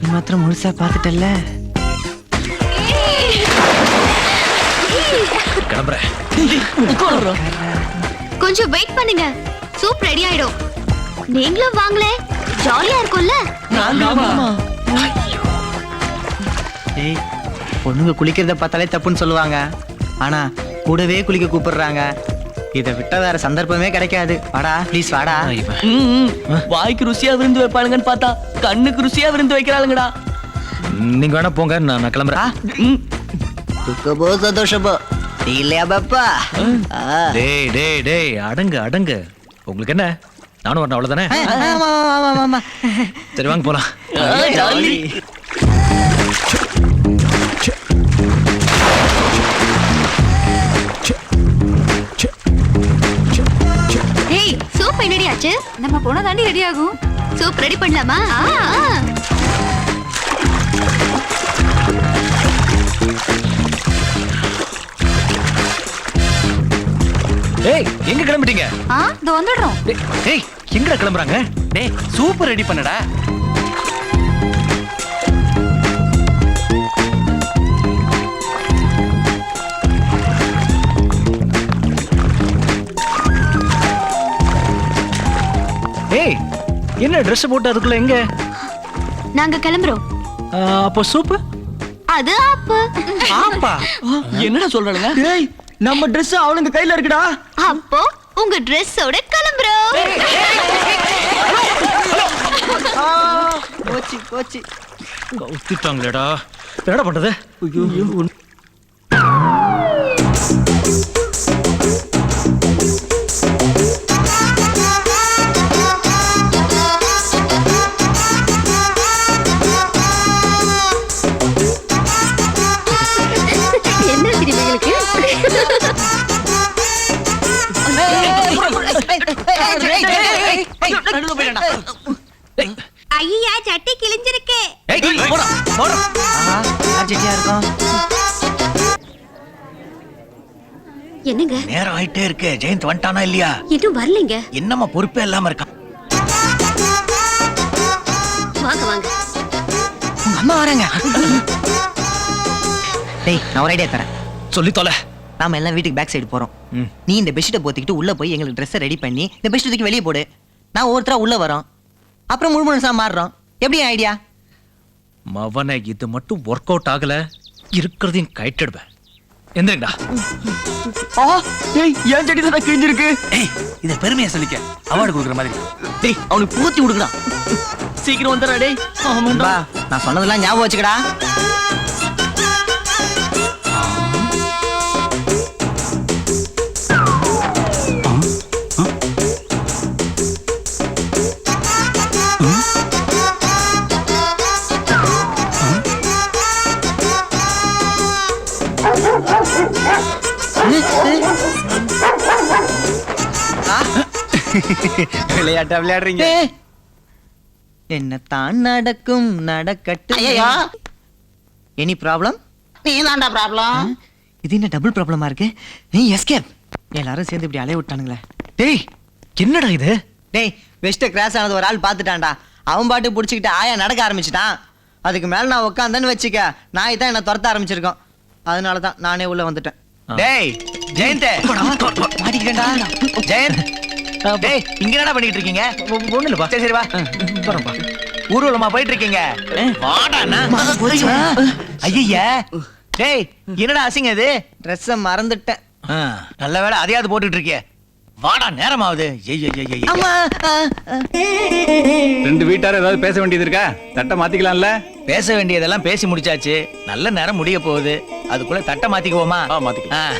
நீ மாத்திரம் முழுசா பாத்துட்டல்ல கிளம்புறேன். கொஞ்சம் வெயிட் பண்ணுங்க. சூப் ரெடி ஆயிடும். நீங்களும் வாங்களே. ஜாலியா இருக்கும்ல? ஏய் பொண்ணுங்க குளிக்கிறத பார்த்தாலே தப்புன்னு சொல்லுவாங்க. ஆனா கூடவே குளிக்க கூப்பிடுறாங்க. இதை விட்டா வேற சந்தர்ப்பமே கிடைக்காது. வாடா ப்ளீஸ் வாடா. ம், ம். வாய்க்கு ருசியா விருந்து வைப்பாளுங்கன்னு பார்த்தா கண்ணுக்கு ருசியா விருந்து வைக்கிறாளுங்கடா. நீங்க வேணா போங்க நான் நான் கிளம்புறேன். ம். துக்கபோ சந்தோஷபோ இல்லையா பாப்பா ஆ. டேய் டேய் டேய் அடங்கு அடங்கு. உங்களுக்கு என்ன? நானும் வரணும் அவ்வளவுதானே? ஆமா, ஆமா, ஆமா, ஆமா. சரி வாங்க போலாம். ஆ. ரெடி ஆகும் சூப் ரெடி பண்ணலாமா. ஏய் எங்க கிளம்பிட்டீங்க? ஆ இதோ வந்துடுறோம். ஏய் எங்கடா கிளம்புறாங்க? டேய் சூப்பர் ரெடி பண்ணடா. என்ன Dress போட்டு அதுக்குள்ள எங்க நாங்க கிளம்புறோம் அப்போ சூப்பு அது ஆப்பு ஆப்பா என்னடா சொல்றாளுங்க டேய் நம்ம Dress அவனுங்க கையில இருக்குடா அப்போ உங்க ட்ரெஸ்ஸோட கிளம்புறோம் போச்சு போச்சு கவுத்திட்டாங்களேடா என்னடா பண்றது ஐயா சட்டி கிழிஞ்சிருக்கு. என்னங்க? நேரம் ஆயிட்டே இருக்கு. ஜெயந்த் வந்துட்டானா இல்லையா? இன்னும் வரலைங்க. என்னம்மா பொறுப்பே இல்லாம இருக்கான் வாங்க வாங்க. அம்மா வராங்க. டேய் நான் ஒரு ஐடியா தரேன். சொல்லி தொலை. நாம எல்லாம் வீட்டுக்கு பேக் சைடு போறோம். நீ இந்த பெட்ஷீட்டை போத்திக்கிட்டு உள்ள போய் எங்களுக்கு ட்ரெஸ்ஸை ரெடி பண்ணி இந்த பெட்ஷீட் தூக்கி வெளியே போடு. நான் ஒவ்வொருத்தரா உள்ள வரோம். அப்புறம் முழு முழுசா மாறுறோம். எப்படி ஐடியா மவனை இது மட்டும் ஒர்க் அவுட் ஆகல. இருக்கிறதையும் கைட்டிடுவேன் எந்திரங்கடா. ஆ டேய் ஏன் செடி தான் கிழிஞ்சிருக்கு? ஏய் இத பெருமையா சொல்லிக்க. அவார்டு கொடுக்குற மாதிரி டேய் அவனுக்கு பூத்தி விடுங்கடா சீக்கிரம் வந்துடுறா டேய். ஆமாண்டா நான் சொன்னதெல்லாம் ஞாபகம் வச்சுக்கடா. விளையாட்டா விளையாடுறீங்க? ஏய், என்னத்தான் நடக்கும்? நடக்கட்டும். எனி ப்ராப்ளம் நீ தான்டா ப்ராப்ளம் இது என்ன டபுள் ப்ராப்ளமா இருக்கு? நீ எஸ்கேப் எல்லாரும் சேர்ந்து இப்படி அலைய விட்டானுங்களே. டேய் என்னடா இது? டேய் வெஸ்ட் கிராஸ் ஆனது ஒரு ஆள் பார்த்துட்டான்டா. அவன் பாட்டு பிடிச்சிக்கிட்டு ஆயா நடக்க ஆரம்பிச்சிட்டான். அதுக்கு மேல நான் உட்காந்தேன்னு வச்சுக்க நாய் தான் என்ன துரத்த ஆரம்பிச்சிருக்கோம். அதனால தான் நானே உள்ள வந்துட்டேன். டேய் ஜெயந்த். மாட்டிக்கிட்டேன்டா. ஜெயந்த். டேய் இங்க என்னடா பண்ணிட்டு இருக்கீங்க ஒண்ணு இல்லப்பா சரி சரி வா. வரேன்ப்பா ஊர்வலமா போயிட்டு இருக்கீங்க ஐயா டேய் என்னடா அசிங்க இது? ட்ரெஸ்ஸை மறந்துட்டேன். நல்ல வேளை அதையாவது போட்டுட்டு இருக்கியே வாடா நேரம் ஆகுது. ரெண்டு வீட்டார் ஏதாவது பேச வேண்டியது இருக்கா? தட்டை மாத்திக்கலாம்ல? பேச வேண்டியதெல்லாம் பேசி முடிச்சாச்சு. நல்ல நேரம் முடிய போகுது. அதுக்குள்ள தட்டை மாத்திக்குவோமா? ஆ, மாத்திக்கலாம்.